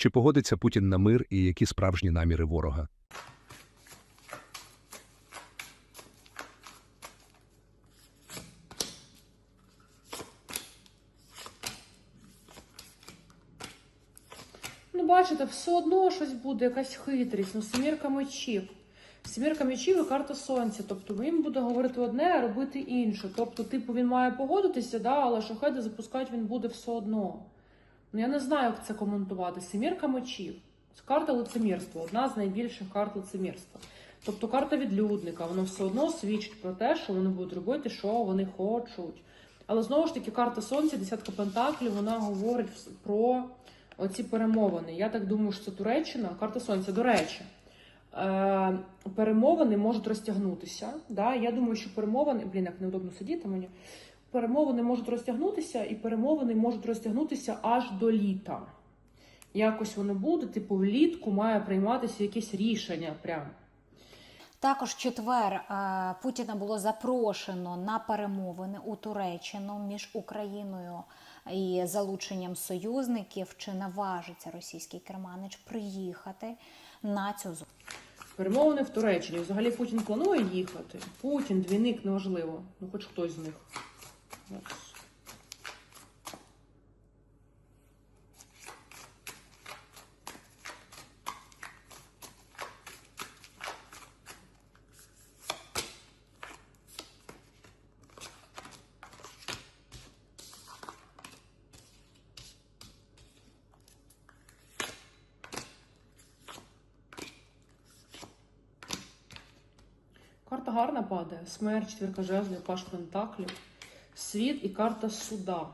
Чи погодиться Путін на мир і які справжні наміри ворога? Ну, бачите, все одно щось буде, якась хитрість. Ну, семірка мечів. Семірка мечів і карта сонця. Тобто він буде говорити одне, а робити інше. Тобто, типу, він має погодитися, да, але шахеди запускати він буде все одно. Ну, я не знаю, як це коментувати. Семірка мечів. Це карта лицемірства, одна з найбільших карт лицемірства. Тобто карта відлюдника, воно все одно свідчить про те, що вони будуть робити, що вони хочуть. Але знову ж таки, карта сонця, десятка пентаклів, вона говорить про оці перемовини. Я так думаю, що це Туреччина, карта сонця. До речі, е, перемовини можуть розтягнутися. Да? Я думаю, що перемовини, блін, як неудобно сидіти мені. Перемовини можуть розтягнутися, і перемовини можуть розтягнутися аж до літа. Якось воно буде, типу, влітку має прийматися якесь рішення прям. Також четвер е, Путіна було запрошено на перемовини у Туреччину між Україною і залученням союзників. Чи наважиться російський керманич приїхати на цю зустріч? Перемовини в Туреччині. Взагалі Путін планує їхати. Путін, двійник, неважливо. Ну, хоч хтось з них. Карта гарна падає. Смерть, четвірка жезлів, паш пентаклів, світ і карта суда.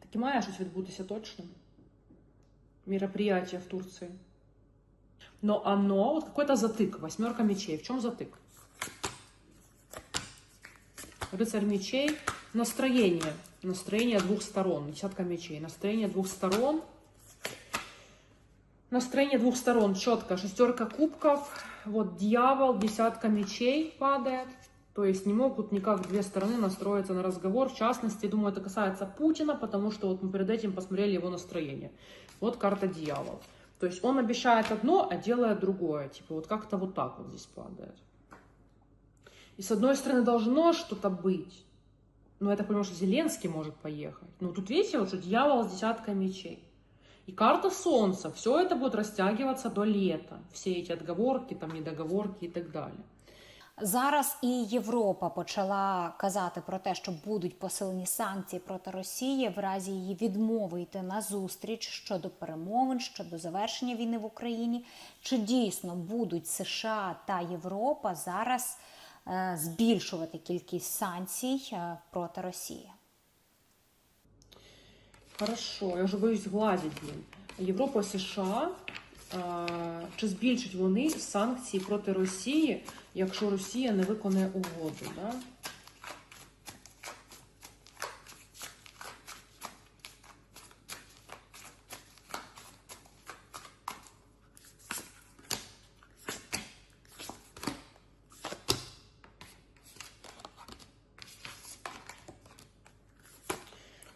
Таки має щось відбутися точно. Мероприятие в Турции. Но оно, вот какой-то затык, восьмерка мечей. В чем затык? Рыцарь мечей. Настроение. Настроение двух сторон. Десятка мечей. Настроение двух сторон. Настроение двух сторон. Четко. Шестерка кубков. Вот дьявол, десятка мечей падает. То есть не могут никак две стороны настроиться на разговор. В частности, думаю, это касается Путина, потому что вот мы перед этим посмотрели его настроение. Вот карта дьявол. То есть он обещает одно, а делает другое. Типа вот как-то вот так вот здесь падает. И с одной стороны должно что-то быть. Но я так понимаю, что Зеленский может поехать. Но тут видите, вот что дьявол с десяткой мечей. И карта Солнца. Все это будет растягиваться до лета. Все эти отговорки, там, недоговорки и так далее. Зараз і Європа почала казати про те, що будуть посилені санкції проти Росії в разі її відмови йти на зустріч щодо перемовин, щодо завершення війни в Україні. Чи дійсно будуть США та Європа зараз е, збільшувати кількість санкцій е, проти Росії? Хорошо, я вже боюсь гладить. Європа, США. А, чи збільшать вони санкції проти Росії, якщо Росія не виконає угоду? Да?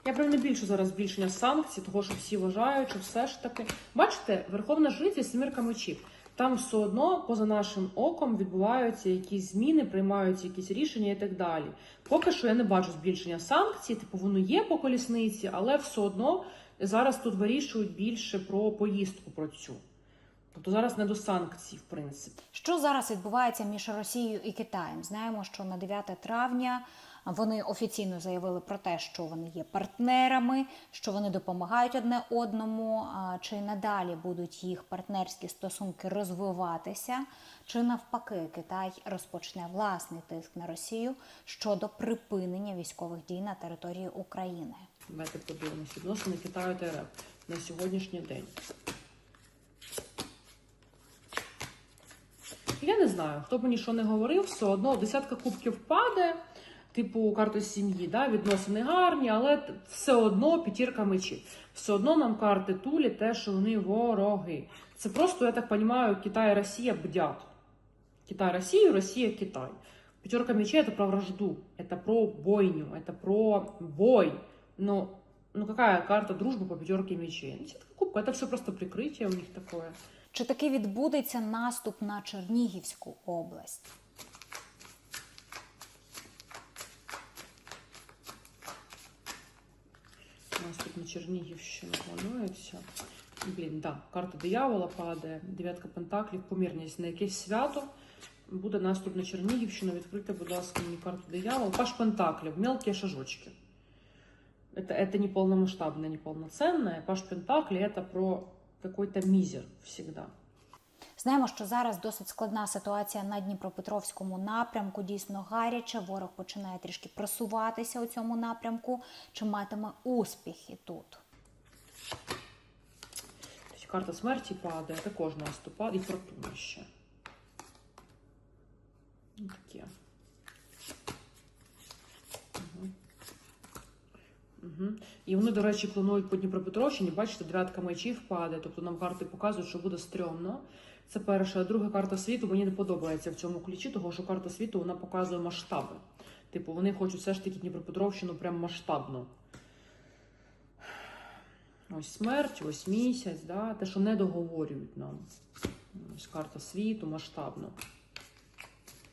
Я прям не більше зараз збільшення санкцій, того що всі вважають, що все ж таки. Бачите, Верховна Жриця сімірка мечів. Там все одно, поза нашим оком, відбуваються якісь зміни, приймаються якісь рішення і так далі. Поки що я не бачу збільшення санкцій, типу воно є по колісниці, але все одно зараз тут вирішують більше про поїздку про цю. Тобто зараз не до санкцій, в принципі. Що зараз відбувається між Росією і Китаєм? Знаємо, що на 9 травня вони офіційно заявили про те, що вони є партнерами, що вони допомагають одне одному. Чи надалі будуть їх партнерські стосунки розвиватися, чи навпаки Китай розпочне власний тиск на Росію щодо припинення військових дій на території України? Давайте подивимося. Відносини Китаю та РФ на сьогоднішній день. Я не знаю, хто мені що не говорив, все одно десятка кубків падає, типу карта сім'ї, да, відносини гарні, але т- все одно п'ятірка мечів. Все одно нам карти тулі те, що вони вороги. Це просто, я так розумію, Китай і Росія бдять. Китай Россию, Россия Китай. Пятерка мечей это про вражду, это про бойню, это про бой. Но Ну какая карта дружбы по пятерке мечей? Ну, это кубка, это все просто прикрытие у них такое. Чи таки відбудеться наступ на Чернігівську область? У нас тут на Чернігівщину планується. Блін, да, карта диявола падає, дев'ятка пентаклів, помірність на якесь свято. Буде наступ на Чернігівщину. Відкрийте, будь ласка, мені карту диявола. Паш пентаклів, мелкі шажочки. Это, это не полномасштабное, не полноценное. Паш пентаклей это про какой-то мизер всегда. Знаємо, що зараз досить складна ситуація на Дніпропетровському напрямку. Дійсно гаряче. Ворог починає трішки просуватися у цьому напрямку. Чи матиме успіхи тут? Тобто карта смерті падає, також наступає, і фортуна ще. Ну, Таке. Угу. І вони, до речі, планують по Дніпропетровщині, бачите, дев'ятка мечів падає, тобто нам карти показують, що буде стрьомно. Це перша. Друга карта світу мені не подобається в цьому ключі, тому що карта світу вона показує масштаби. Типу, вони хочуть все ж таки Дніпропетровщину прям масштабно. Ось смерть, ось місяць, да? те, що не договорюють нам. Ось карта світу масштабно.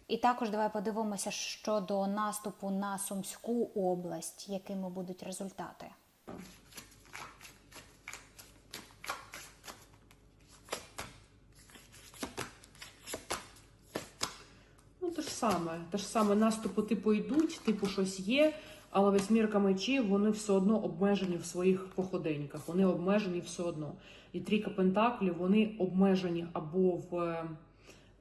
І також давай подивимося щодо наступу на Сумську область, якими будуть результати. Ну, те ж саме. Те ж саме наступи типу йдуть, типу щось є, але восьмірка мечів вони все одно обмежені в своїх походеньках. Вони обмежені все одно. І трійка пентаклів вони обмежені або в. е,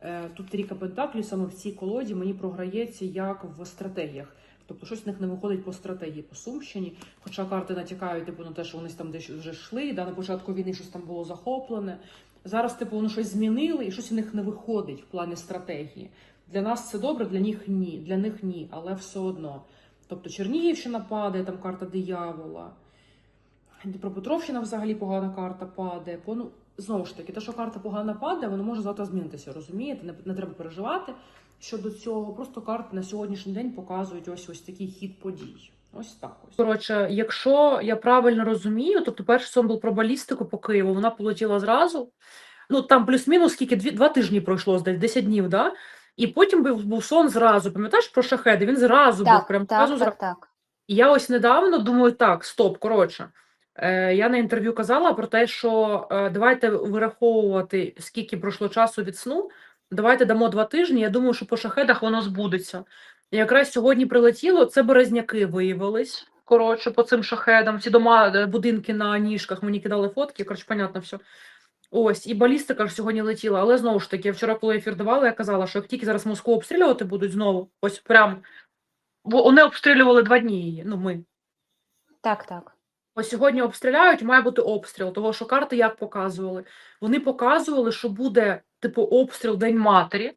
е, Тут трійка пентаклів саме в цій колоді мені програється як в стратегіях. Тобто щось в них не виходить по стратегії по Сумщині. Хоча карти натякають типу, на те, що вони там десь вже йшли, да, на початку війни щось там було захоплене. Зараз, типу, вони щось змінили і щось у них не виходить в плані стратегії. Для нас це добре, для них ні. Для них ні, але все одно. Тобто Чернігівщина падає, там карта диявола. Дніпропетровщина взагалі погана карта падає. Ну, знову ж таки, те, що карта погана падає, воно може завтра змінитися, розумієте? Не, не треба переживати щодо цього. Просто карти на сьогоднішній день показують ось ось такий хід подій. Ось так ось. Коротше, якщо я правильно розумію, тобто перший сон був про балістику по Києву, вона полетіла зразу. Ну там плюс-мінус скільки дві, два тижні пройшло, десь 10 днів, да? І потім був, був сон зразу. Пам'ятаєш про шахеди? Він зразу був прям зразу, зразу. так. І я ось недавно думаю, так, стоп, коротше. Е, я на інтерв'ю казала про те, що е, давайте вираховувати, скільки пройшло часу від сну. Давайте дамо два тижні. Я думаю, що по шахедах воно збудеться. І якраз сьогодні прилетіло, це березняки виявились. Коротше, по цим шахедам, ці дома, е, будинки на ніжках, мені кидали фотки, коротше, понятно все. Ось, і балістика ж сьогодні летіла, але знову ж таки, я вчора, коли ефір давала, я казала, що як тільки зараз Москву обстрілювати будуть знову, ось прям, бо вони обстрілювали два дні її, ну ми. Так, так. Ось сьогодні обстріляють, має бути обстріл, того що карти як показували. Вони показували, що буде типу обстріл День матері.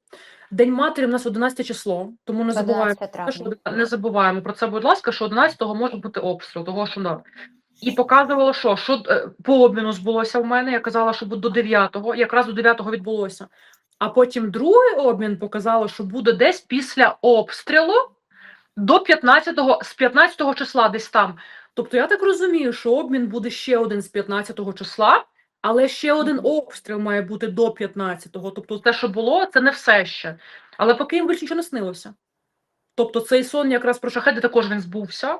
День матері в нас 11 число, тому не забуваємо 11 про те, що травня. не забуваємо про це, будь ласка, що 11-го може бути обстріл, того що да. І показувало, що, що е, по обміну збулося в мене. Я казала, що буде до 9-го, якраз до 9-го відбулося. А потім другий обмін показало, що буде десь після обстрілу до 15-го, з 15-го числа десь там. Тобто я так розумію, що обмін буде ще один з 15-го числа, але ще один обстріл має бути до 15-го. Тобто те, що було, це не все ще. Але поки їм більше нічого не снилося. Тобто цей сон якраз про шахеди також він збувся.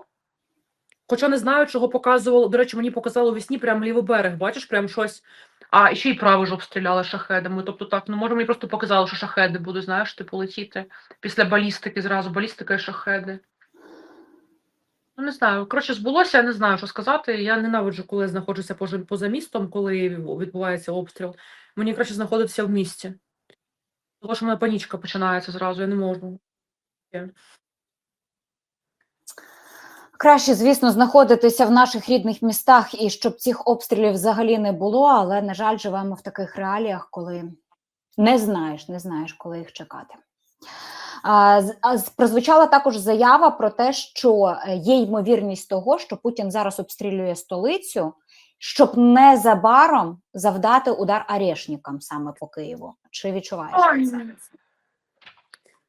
Хоча не знаю, чого показувало. До речі, мені показало у вісні прям лівий берег, бачиш, прям щось. А ще й правий ж обстріляли шахедами. Тобто так, ну може мені просто показало, що шахеди будуть, знаєш, типу летіти після балістики зразу, балістика і шахеди. Ну, не знаю. Коротше, збулося, я не знаю, що сказати. Я ненавиджу, коли я знаходжуся поза містом, коли відбувається обстріл. Мені краще знаходитися в місті. Тому що в мене панічка починається зразу, я не можу. Краще, звісно, знаходитися в наших рідних містах і щоб цих обстрілів взагалі не було, але, на жаль, живемо в таких реаліях, коли не знаєш, не знаєш, коли їх чекати. Прозвучала також заява про те, що е, є ймовірність того, що Путін зараз обстрілює столицю, щоб незабаром завдати удар арешникам саме по Києву. Чи відчуваєш це?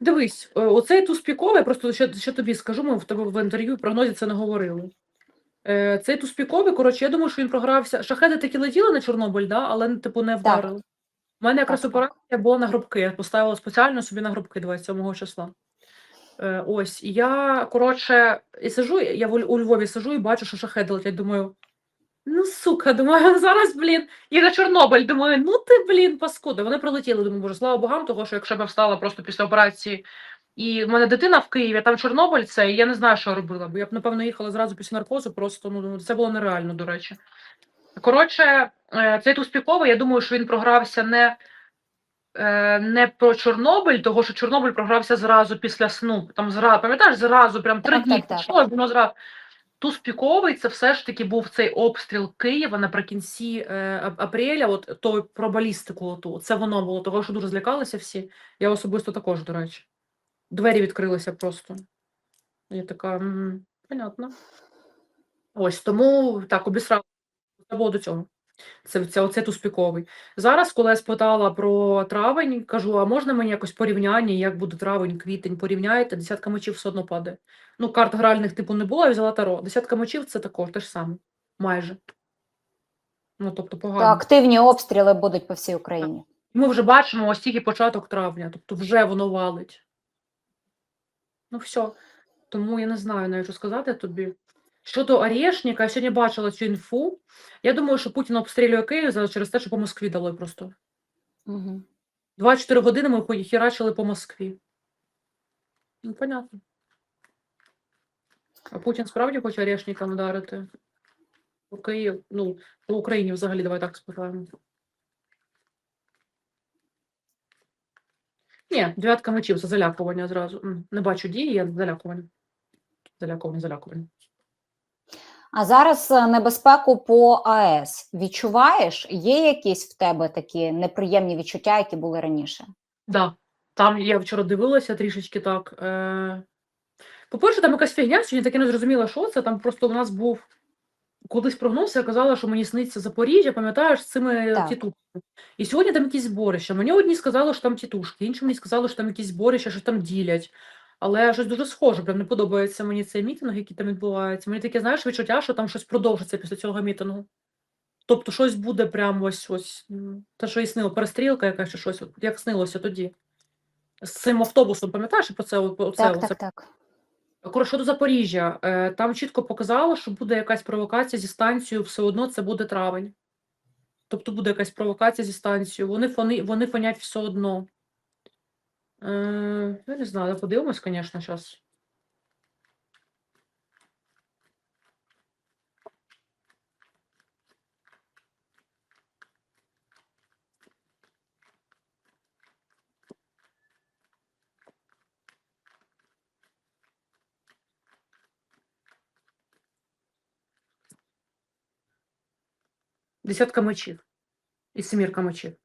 Дивись, е, оцей туз піковий, просто ще, ще тобі скажу, ми в тебе в інтерв'ю прогнозі це не говорили. Е, цей туспіковий, коротше, я думаю, що він програвся. Шахеди таки летіли на Чорнобиль, да, але типу не вдарили. У мене якраз операція була на гробки. Я поставила спеціально собі на гробки 27 числа. Е, ось, і я, коротше, і сижу, я у Львові сижу і бачу, що шахеди летять. Думаю, ну сука, думаю, зараз, блін, і на Чорнобиль. Думаю, ну ти, блін, паскуда. Вони прилетіли. Думаю, боже, слава богам, того, що якщо б я встала просто після операції, і в мене дитина в Києві, а там Чорнобиль це, і я не знаю, що робила, бо я б, напевно, їхала зразу після наркозу, просто ну, це було нереально, до речі. Коротше, е, цей туспіковий, я думаю, що він програвся не, е, не про Чорнобиль, того що Чорнобиль програвся зразу після сну. Там зразу, пам'ятаєш, зразу, прям три Так, дні так, так. пішло, воно зразу. Туспіковий це все ж таки був цей обстріл Києва наприкінці е, апреля, от той про балістику. ту Це воно було, того, що дуже злякалися всі. Я особисто також, до речі. Двері відкрилися просто. Я така, понятно. Ось тому так, обісрала. До цього. Це, це оце туспіковий. Зараз, коли я спитала про травень, кажу: а можна мені якось порівняння, як буде травень, квітень, порівняєте, десятка мечів все одно падає. Ну, карт гральних типу не було, я взяла таро. Десятка мечів це також те ж саме. Майже. Ну, тобто То погано. активні обстріли будуть по всій Україні. Ми вже бачимо ось тільки початок травня, тобто вже воно валить. Ну, все. Тому я не знаю навіть, що сказати тобі. Щодо Орешника, я сьогодні бачила цю інфу. Я думаю, що Путін обстрілює Київ зараз через те, що по Москві дали просто. Угу. 24 години ми херачили по Москві. Ну, понятно. А Путін справді хоче Орешником ударити? По Київ, ну, по Україні взагалі, давай так спитаємо. Ні, дев'ятка мечів, це залякування зразу. Не бачу дії, я залякування. Залякування, залякування. А зараз е, небезпеку по АЕС відчуваєш? Є якісь в тебе такі неприємні відчуття, які були раніше? Да, там я вчора дивилася трішечки так. Е... По-перше, там якась фігня, сьогодні таки не зрозуміла, що це. Там просто у нас був колись прогноз, я казала, що мені сниться Запоріжжя, пам'ятаєш, з цими Так. тітушками. І сьогодні там якісь зборища. Мені одні сказали, що там тітушки, інші мені сказали, що там якісь зборища, що там ділять. Але щось дуже схоже, прям не подобається мені цей мітинг, який там відбувається. Мені таке, знаєш, відчуття, що там щось продовжиться після цього мітингу. Тобто щось буде прямо ось ось. Те, що і снило, перестрілка якась чи щось, от як снилося тоді. З цим автобусом, пам'ятаєш, про це, оце, Так, оце так, так. Коротше, щодо Запоріжжя, е, там чітко показало, що буде якась провокація зі станцією, все одно це буде травень. Тобто буде якась провокація зі станцією. Вони, фони, вони фонять все одно. Е, я не знаю, подивимось, звісно, зараз. Десятка мечів і сімірка мечів.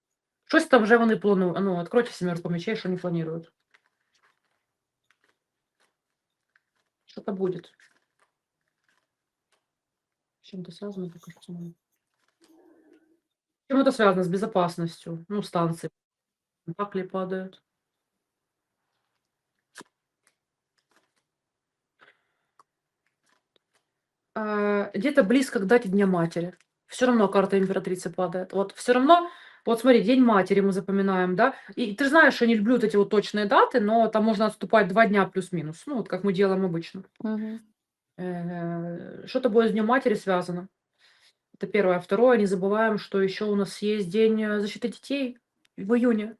Щось там вже вони планують. Ну, відкройте сімерку мечей, що вони планують. Что-то будет. С чем-то связано, пока не- Чем это связано? С безопасностью. Ну, станции. Пакли падают. А, Где-то близко к дате Дня Матери. Все равно карта императрицы падает. Вот все равно, вот смотри, День Матери мы запоминаем, да? И ты же знаешь, что я не люблю вот эти вот точные даты, но там можно отступать два дня плюс-минус. Ну, вот как мы делаем обычно. Угу. Э, Что-то будет с Днем Матери связано. Это первое. Второе, не забываем, что еще у нас есть День э, защиты детей в июне.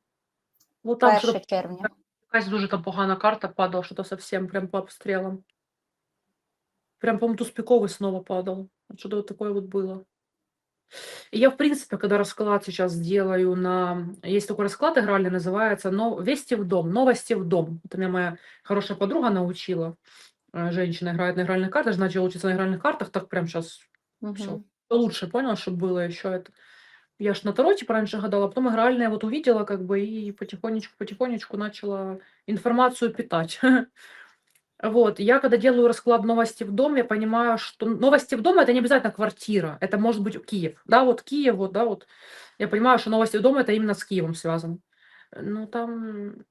Вот там 1 что-то червня. якась дуже там погана карта падала, что-то совсем прям по обстрелам. Прям, по-моему, туспиковый снова падал. Что-то вот такое вот было. И я, в принципе, когда расклад сейчас делаю на... Есть такой расклад игральный, называется «Но- «Вести в дом», «Новости в дом». Это меня моя хорошая подруга научила. Э, Женщина играет на игральных картах, же начала учиться на игральных картах, так прям сейчас Всё. Угу. лучше поняла, что было еще это. Я ж на таро типа раньше гадала, а потом игральные вот увидела как бы и потихонечку-потихонечку начала информацию питать. Вот, я когда делаю расклад новости в дом, я понимаю, что новости в дом это не обязательно квартира, это может быть Киев, да, вот Киев, вот, да, вот. Я понимаю, что новости в дом это именно с Киевом связано. Ну, там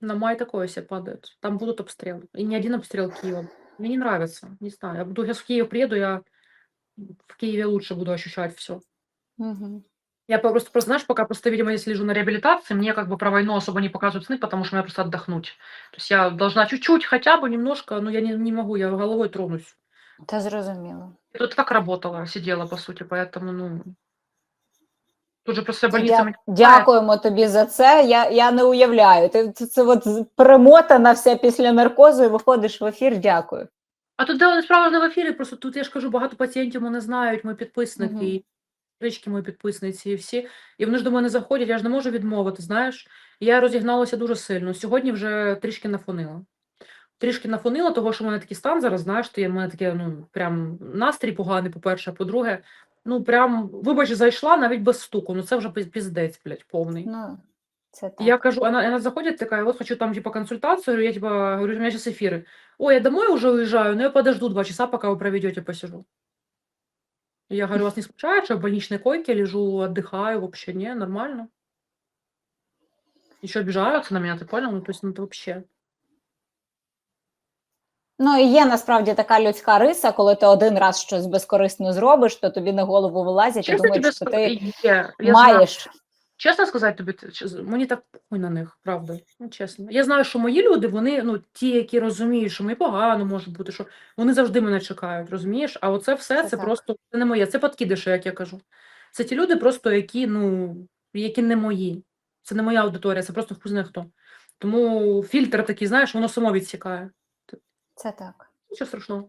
на май такое себе падает. Там будут обстрелы. И не один обстрел Киева. Мне не нравится, не знаю. Я буду, сейчас в Киев приеду, я в Киеве лучше буду ощущать все. Угу. Я по- просто, просто, знаешь, пока просто, видимо, если лежу на реабилитации, мне как бы про войну особо не показывают сны, потому что мне просто отдохнуть. То есть я должна чуть-чуть, хотя бы немножко, но я не, не могу, я головой тронусь. Та зрозуміло. Я тут как работала, сидела, по сути, поэтому, ну... Тут же просто Дя- больница... мне- Дякуємо тобі за це. Я, я не уявляю. Ти це, це от з- перемотана вся після наркозу і виходиш в ефір. Дякую. А тут де справа не в ефірі, просто тут я ж кажу, багато пацієнтів мене знають, мої підписники, Мгм. і річки мої підписниці, і всі. І вони ж до мене заходять, я ж не можу відмовити, знаєш. І Я розігналася дуже сильно. Сьогодні вже трішки нафонила. Трішки нафонила, того, що в мене такий стан зараз, знаєш, ти, в мене таке, ну, прям настрій поганий, по-перше, а по-друге, ну, прям, вибач, зайшла навіть без стуку. Ну, це вже пиз- піздець, блядь, повний. Ну, це так. Я кажу, она, она заходит такая, вот хочу там типа консультацию, говорю, я типа, говорю, у меня сейчас эфиры. Ой, я домой уже уезжаю, но я подожду два часа, пока вы проведете, посижу. Я говорю, вас не смущает, что я в больничной койке лежу, отдыхаю, вообще не, нормально. Еще обижаются на меня, ты понял? Ну, то есть, ну, это вообще. Ну і є насправді така людська риса, коли ти один раз щось безкорисно зробиш, то тобі на голову вилазять і Честно думають, тебе що скажу, ти я, я знаю, маєш. чесно сказати тобі, мені так похуй на них, правда. Ну, чесно. Я знаю, що мої люди, вони, ну, ті, які розуміють, що мені погано може бути, що вони завжди мене чекають, розумієш? А оце все, Це це просто це не моє, це подкидиші, як я кажу. Це ті люди, просто які, ну, які не мої. Це не моя аудиторія, це просто знає хто. Тому фільтр такий, знаєш, воно само відсікає. Це так. Нічого страшного.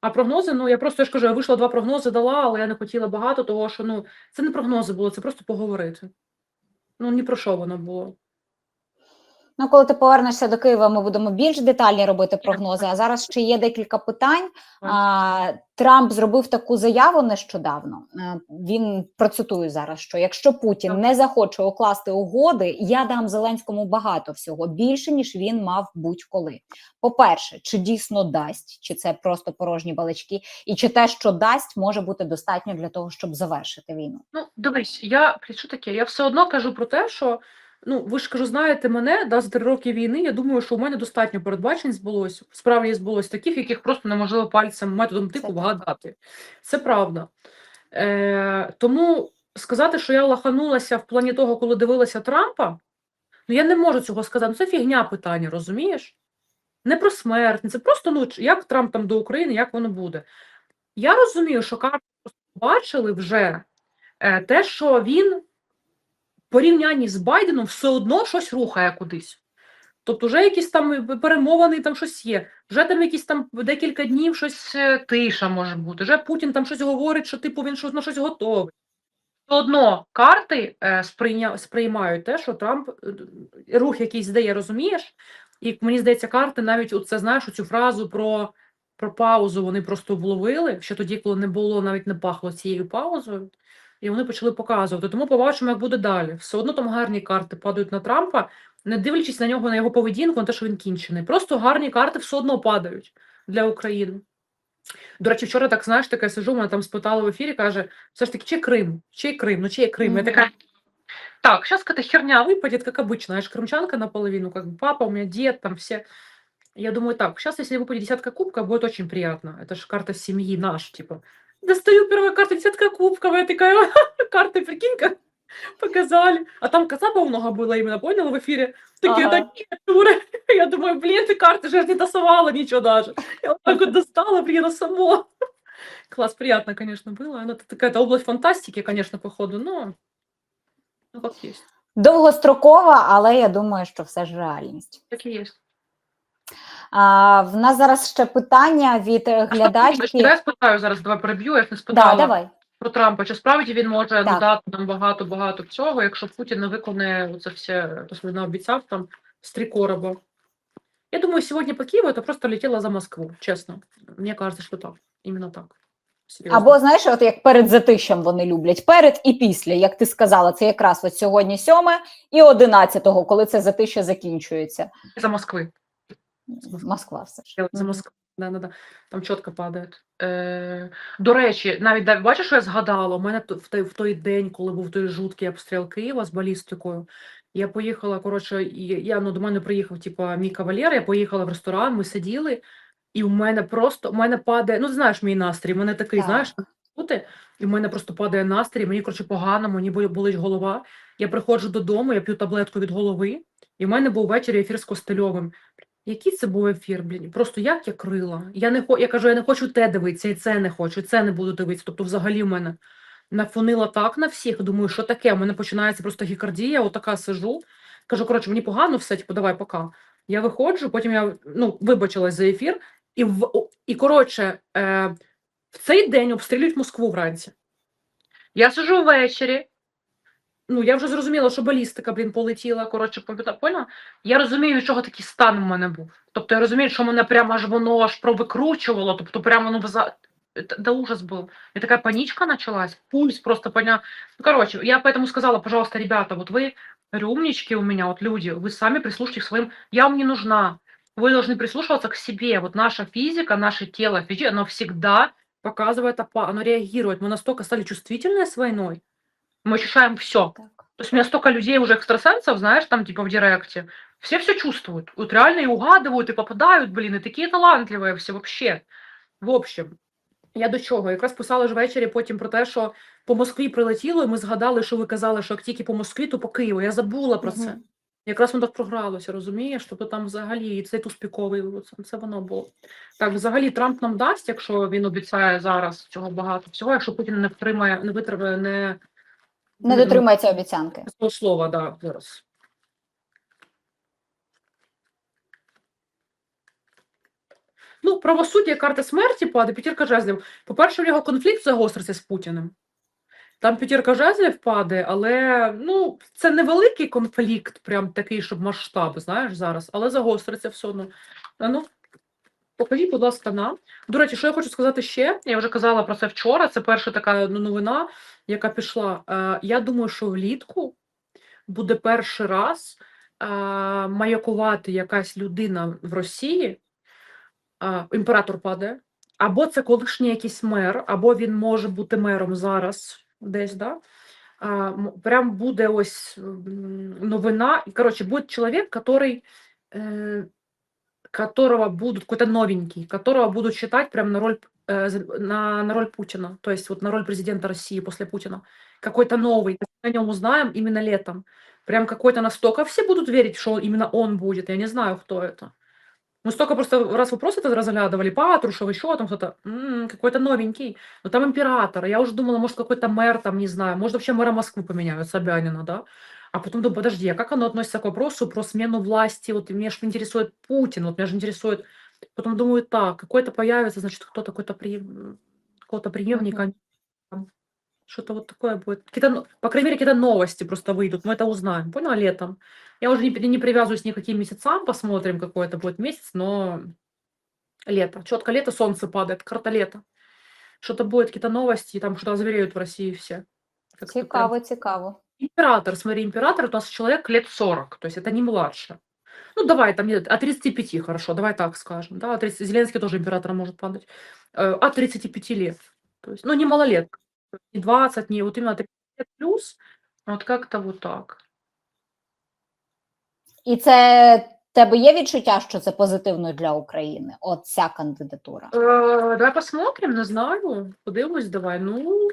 А прогнози, ну я просто я ж кажу, я вийшла два прогнози, дала, але я не хотіла багато, того що ну це не прогнози було, це просто поговорити. Ну ні про що воно було. Ну, коли ти повернешся до Києва, ми будемо більш детальні робити прогнози. А зараз ще є декілька питань. А, Трамп зробив таку заяву нещодавно. Він процитую зараз: що якщо Путін не захоче укласти угоди, я дам Зеленському багато всього більше ніж він мав будь-коли. По-перше, чи дійсно дасть, чи це просто порожні балачки, і чи те, що дасть, може бути достатньо для того, щоб завершити війну. Ну, дивись, я що таке? Я все одно кажу про те, що ну ви ж кажу, знаєте мене, да, за три роки війни. Я думаю, що у мене достатньо передбачень збулось, справді збулось таких, яких просто неможливо пальцем методом типу вгадати. Це правда. Е, тому сказати, що я лаханулася в плані того, коли дивилася Трампа, ну я не можу цього сказати. Ну, це фігня питання, розумієш? Не про смерть, це просто ну, як Трамп там до України, як воно буде. Я розумію, що карти бачили вже е, те, що він порівнянні з Байденом все одно щось рухає кудись. Тобто, вже якісь там перемовини, там щось є. Вже там якісь там декілька днів щось е, тиша може бути. Вже Путін там щось говорить, що типу він щось на щось готовий. Все одно карти е, сприйня... сприймають те, що Трамп е, рух якийсь дає, розумієш? І мені здається, карти навіть оце, знаєш, цю фразу про, про паузу вони просто вловили, ще тоді, коли не було, навіть не пахло цією паузою І вони почали показувати. Тому побачимо, як буде далі. Все одно там гарні карти падають на Трампа, не дивлячись на нього, на його поведінку, на те, що він кінчений. Просто гарні карти все одно падають для України. До речі, вчора так знаєш, таке сижу, мене там спитали в ефірі, каже: все ж таки, чий Крим? Чий Крим? Ну чий Крим? Я Мгм. така. Так, сейчас какая-то херня выпадет, как обычно. Я же крымчанка наполовину, как бы папа, у меня дед, там все. Я думаю, так, сейчас, если выпадет десятка кубка, будет очень приятно. Это же карта семьи наш, типа. Достаю первая карта десятка кубков, я такая, карты, прикинь, как показали. А там Кацапа много было именно, понял, в эфире? Такие, Ага. такие, дура. Я думаю, блин, ты карты же я ж не тасовала ничего даже. Я вот так вот достала, блин, а само. Класс, приятно, конечно, было. Ну, это такая-то область фантастики, конечно, походу, но ну, как есть. Довгострокова, але я думаю, що все ж реальність. Так и есть. А, в нас зараз ще питання від е, глядачки. Я спитаю зараз, давай переб'ю, я не Да, давай. про Трампа. Чи справді він може Так. надати нам багато-багато всього, якщо Путін не виконає це все, то, що він наобіцяв там з три короба? Я думаю, сьогодні по Києву это просто летіло за Москву, чесно. Мені кажется, що так. Іменно так. Серйозно. Або знаєш, от як перед затишем вони люблять, перед і після, як ти сказала, це якраз от сьогодні 7 і 11, коли це затище закінчується. за Москви. Москва все ж. Я за Москву. Да, да, да. Там чітко падає. Е, до речі, навіть бачиш, що я згадала? У мене в той, в той день, коли був той жуткий обстріл Києва з балістикою, я поїхала, коротше, я ну, до мене приїхав, типу, мій кавалер, я поїхала в ресторан, ми сиділи, І в мене просто, в мене падає, ну, знаєш мій настрій, в мене такий, Так. знаєш, бути, і в мене просто падає настрій, мені, коротше, погано, мені болить голова. Я приходжу додому, я п'ю таблетку від голови, і в мене був ввечері ефір з Костельовим. Який це був ефір, блін? Просто як я крила. Я не я кажу, я не хочу те дивитися, і це не хочу, і це не буду дивитися. Тобто, взагалі, в мене нафонила так на всіх. Думаю, що таке? У мене починається просто гікардія, отака сижу. Кажу, коротше, мені погано все, типу, давай, пока. Я виходжу, потім я ну, вибачилась за ефір, і, в... і коротше, е... в цей день обстрілюють Москву вранці. Я сижу ввечері Ну, я вже зрозуміла, що балістика, блін, полетіла. Коротше, пам'ята- поняла? Я розумію, від чого такий стан в мене був. Тобто я розумію, що мене прямо аж воно аж провикручувало, тобто прямо ну за. Это- Да ужас был. И такая паничка началась, пульс просто понял. Ну, короче, я поэтому сказала, пожалуйста, ребята, вот вы, говорю, умнички у меня, вот люди, вы сами прислушайтесь к своим, я вам не нужна. Вы должны прислушиваться к себе. Вот наша физика, наше тело, физи- оно всегда показывает, опа- оно реагирует. Мы настолько стали чувствительны с войной, мы ощущаем все. Так. То есть у меня столько людей уже экстрасенсов, знаешь, там типа в директе. Все все чувствуют. Вот реально и угадывают, и попадают, блин, и такие талантливые все вообще. В общем, я до чого? Якраз писала ж ввечері потім про те, що по Москві прилетіло, і ми згадали, що ви казали, що як тільки по Москві, то по Києву. Я забула про це. Мгм. Якраз воно так програлося, розумієш? Тобто там взагалі і цей туз піковий, це, це воно було. Так, взагалі Трамп нам дасть, якщо він обіцяє зараз цього багато всього, якщо Путін не втримає, не витримає, не не дотримається обіцянки. Цього слова, да, зараз. Ну, правосуддя, карта смерті падає, п'ятірка жезлів. По-перше, в нього конфлікт загостриться з Путіним. Там п'ятірка жезлів падає, але ну, це невеликий конфлікт, прям такий, щоб масштаб, знаєш, зараз, але загостриться все одно. Ну, покажіть, будь ласка, нам. До речі, що я хочу сказати ще, я вже казала про це вчора, це перша така ну, новина, яка пішла. Е, я думаю, що влітку буде перший раз е, маякувати якась людина в Росії, е, імператор падає, або це колишній якийсь мер, або він може бути мером зараз десь, да? Прям буде ось новина. Будет человек, который, э, которого будут, какой-то новенький, которого будут считать прям на роль, э, на, на роль Путина, то есть вот на роль президента России после Путина. Какой-то новый, мы о нем узнаем именно летом. Прям какой-то настолько, все будут верить, что именно он будет, я не знаю, кто это. Мы столько просто раз вопрос это разглядывали, Патрушев, еще там кто-то, м, какой-то новенький, но там император, я уже думала, может, какой-то мэр там, не знаю, может, вообще мэра Москвы поменяют, Собянина, да? А потом думаю, подожди, а как оно относится к вопросу про смену власти? Вот меня же интересует Путин, вот меня же интересует... Потом думаю, так, какой-то появится, значит, кто-то, какой-то при... какого-то преемника, что-то вот такое будет. Какие-то, по крайней мере, какие-то новости просто выйдут, мы это узнаем, поняла, летом. Я уже не, не привязываюсь ни к каким месяцам, посмотрим, какой это будет месяц, но лето, четко лето, солнце падает, карта лета. Что-то будет, какие-то новости, там что-то заверяют в России все. Прям Цікаво, цікаво. Император, смотри, император у нас человек лет 40, то есть это не младше. Ну, давай, там нет, от 35, хорошо, давай так скажем, да, от 30, Зеленский тоже императором может падать, Э, от 35 лет, то есть, ну, не малолетка, не 20, не, вот именно 30 лет плюс, вот как-то вот так. І це тебе є відчуття, що це позитивно для України? От ця кандидатура. Е, Давай посмотрим, не знаю. Подивимось, давай. Ну,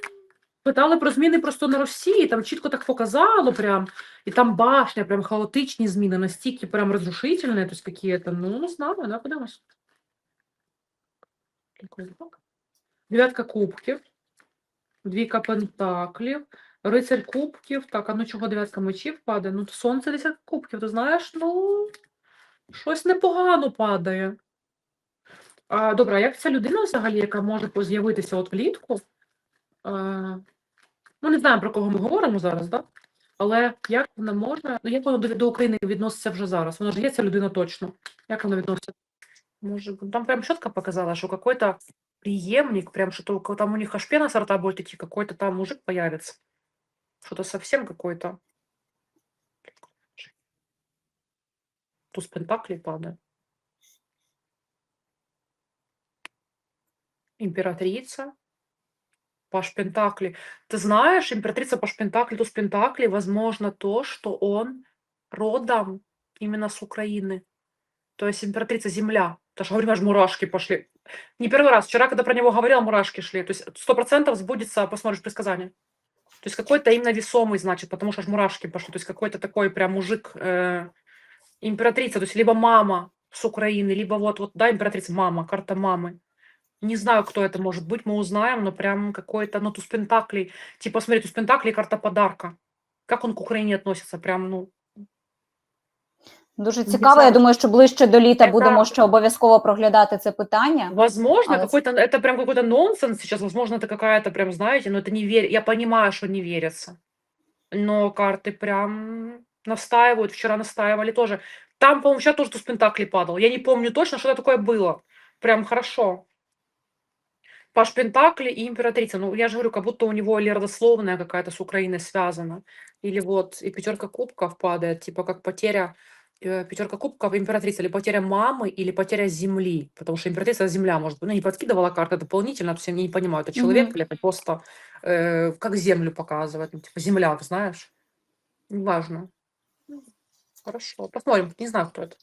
питали про зміни просто на Росії, там чітко так показало прям, і там башня, прям хаотичні зміни, настільки прям розрушительні, тобто какие-то, ну, не знаю, давай подивимось. Дев'ятка кубків, двійка пентаклів, рицарь кубків, так, а ну чого дев'ятка мечів падає? Ну, сонце десятка кубків, ти знаєш, ну, щось непогано падає. А, добре, а як ця людина взагалі, яка може з'явитися от влітку? Ну, не знаю, про кого ми говоримо зараз, да? але як вона може, ну як вона до, до України відноситься вже зараз? Вона ж є ця людина точно. Як вона відноситься? Може, там прям чітко показала, що какой-то преемник, прям что-то там у них аж пена с рта будет идти, какой-то там мужик появится. Что-то совсем какой-то. Туз Пентаклей падает. Императрица. Паш Пентакли. Ты знаешь, императрица Паш Пентакли, туз Пентакли, возможно, то, что он родом именно с Украины. То есть императрица Земля. Даже говорю, аж мурашки пошли. Не первый раз. Вчера, когда про него говорила, мурашки шли. То есть сто процентов сбудется, посмотришь предсказание. То есть какой-то именно весомый, значит, потому что аж мурашки пошли. То есть какой-то такой прям мужик, э, императрица, то есть либо мама с Украины, либо вот, вот, да, императрица, мама, карта мамы. Не знаю, кто это может быть, мы узнаем, но прям какой-то, ну, туз пентаклей. Типа, смотри, туз пентаклей, карта подарка. Как он к Украине относится? Прям, ну, Дуже цікаво. Я думаю, що ближче до літа будемо ще обов'язково проглядати це питання. Возможно, А, какой-то это прям какой-то нонсенс сейчас, возможно, это какая-то прям, знаете, но это не верь, я понимаю, что не верится. Но карты прям настаивают, вчера настаивали тоже. Там, по-моему, вчера тоже туз пентаклей падал. Я не помню точно, что это такое было. Прям хорошо. Паш Пентакли и императрица. Ну, я же говорю, как будто у него или родословная какая-то с Украиной связана. Или вот и пятерка кубков падает, типа как потеря э, пятерка кубков императрица, или потеря мамы, или потеря земли. Потому что императрица земля может быть. Ну, не подкидывала карты дополнительно, все не понимаю, это человек Мгм. или это просто э, как землю показывает. Ну, типа земля, знаешь. Неважно. Ну, Хорошо. Посмотрим. Не знаю, кто это.